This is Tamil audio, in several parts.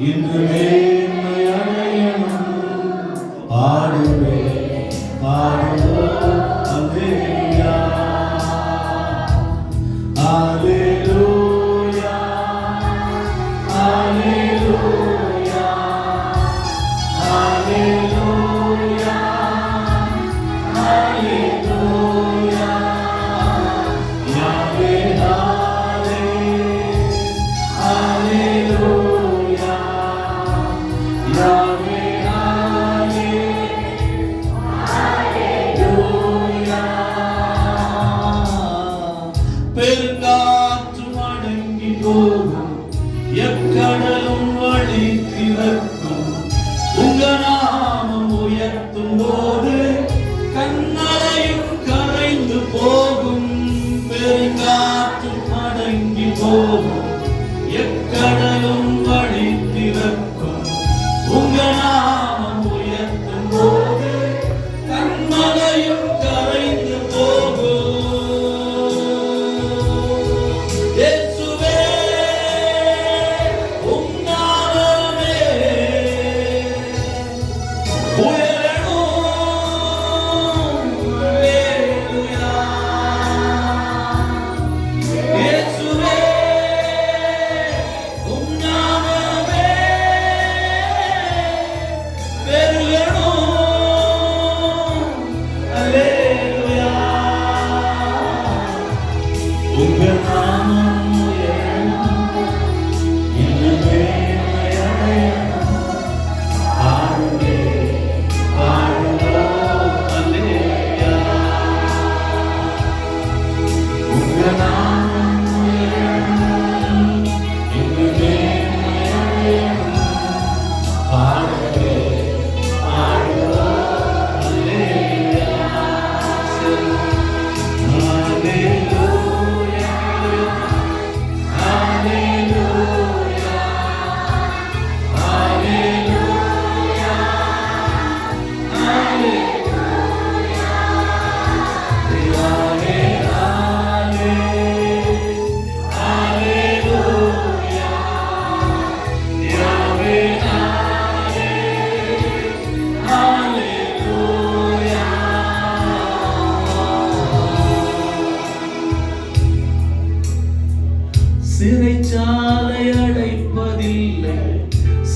இன்று மேன்மை அடையணும். பாடுவே பாடுவோம் அல்லேலூயா அல்லேலூயா எக்கடலும் வழி திறக்கும் உங்க நாமம் உயர்த்தும் போது கண்ணலையும் கரைந்து போகும் பெருங்காற்று அடங்கி போகும்.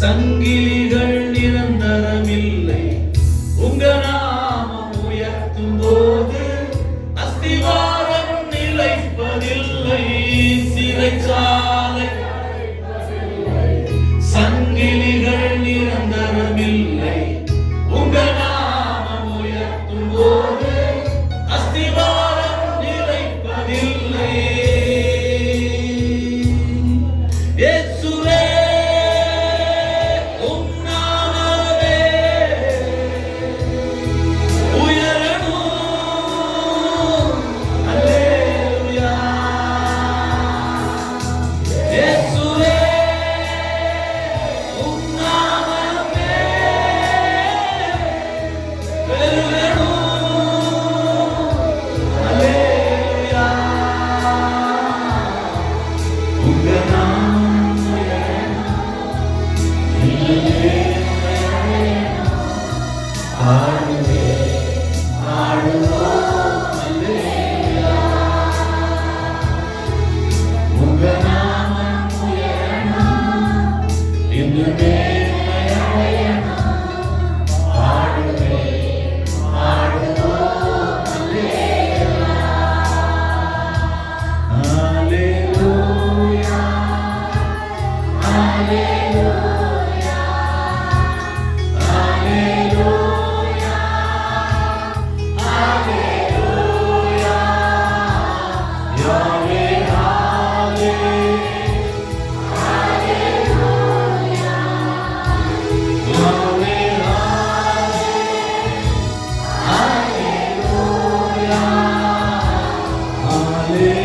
சங்கிலிகள் நிரந்தரமில்லை. உங்க நாமம் உயர்த்தும் போது அஸ்திவாரம் நிலைப்பதில்லை. சிறைச்சாலை. சங்கிலிகள் நிரந்தரமில்லை. உங்க நாமம் உயர்த்தும் போது Hallelujah.